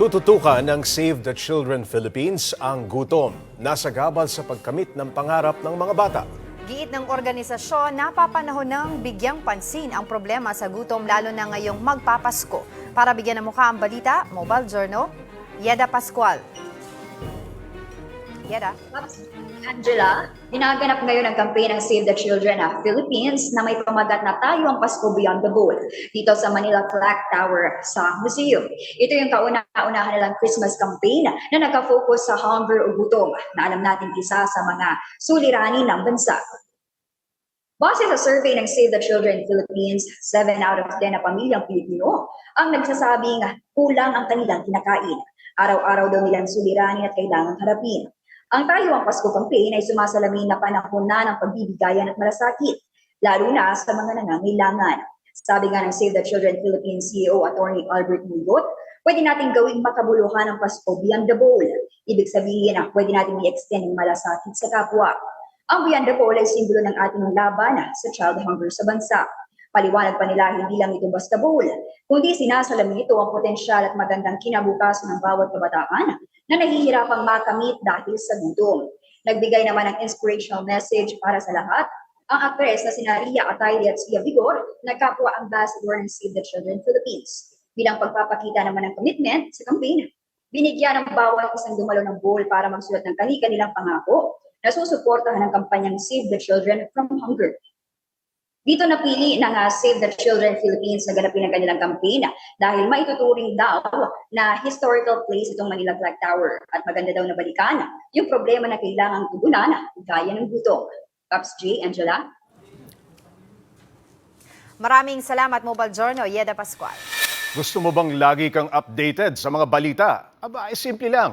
Tututukan ng Save the Children Philippines ang gutom. Nasa gabal sa pagkamit ng pangarap ng mga bata. Giit ng organisasyon, napapanahon ng bigyang pansin ang problema sa gutom lalo na ngayong magpapasko. Para bigyan ng mukha ang balita, Mobile Journal, Yeda Pascual. Yeda? Angela, ginaganap ngayon ang campaign ng Save the Children of Philippines na may pamagat na tayo ang Pasko Beyond the Bowl dito sa Manila Clock Tower sa museum. Ito yung kauna-unahan nilang Christmas campaign na nakafocus sa hunger o gutom na alam natin isa sa mga suliranin ng bansa. Base sa survey ng Save the Children Philippines, 7 out of 10 na pamilyang Pilipino ang nagsasabing kulang ang kanilang kinakain. Araw-araw daw nilang suliranin at kailangang harapin. Ang Tayo ang Pasko campaign ay sumasalamin na panahon na ng pagbibigayan at malasakit, lalo na sa mga nangangailangan. Sabi nga ng Save the Children Philippines CEO Attorney Albert Mugot, pwede natin gawing makabuluhan ang Pasko beyond the bowl. Ibig sabihin na pwede natin i-extend ang malasakit sa kapwa. Ang beyond the bowl ay simbolo ng ating laban sa child hunger sa bansa. Paliwanag pa nila hindi lang ito basta bowl, kundi sinasalamin ito ang potensyal at magandang kinabukasan ng bawat kabataan na nahihirapang makamit dahil sa gutom. Nagbigay naman ng inspirational message para sa lahat ang aktres na sina Ria Atayde at Sia Vigor na kapwa ambassador ng Save the Children Philippines. Bilang pagpapakita naman ng commitment sa campaign, binigyan ng bawat isang dumalo ng bowl para magsulat ng kani-kanilang pangako na susuportahan ng kampanyang Save the Children from Hunger. Dito napili ng uh, Save the Children Philippines na ganapin ang kanilang campaign dahil maituturing daw na historical place itong Manila Clock Tower at maganda daw na balikan yung problema na kailangang tugunan gaya ng gutom. Pops J. Angela? Maraming salamat, Mobile Journal, Yeda Pascual. Gusto mo bang lagi kang updated sa mga balita? Aba, ay simple lang.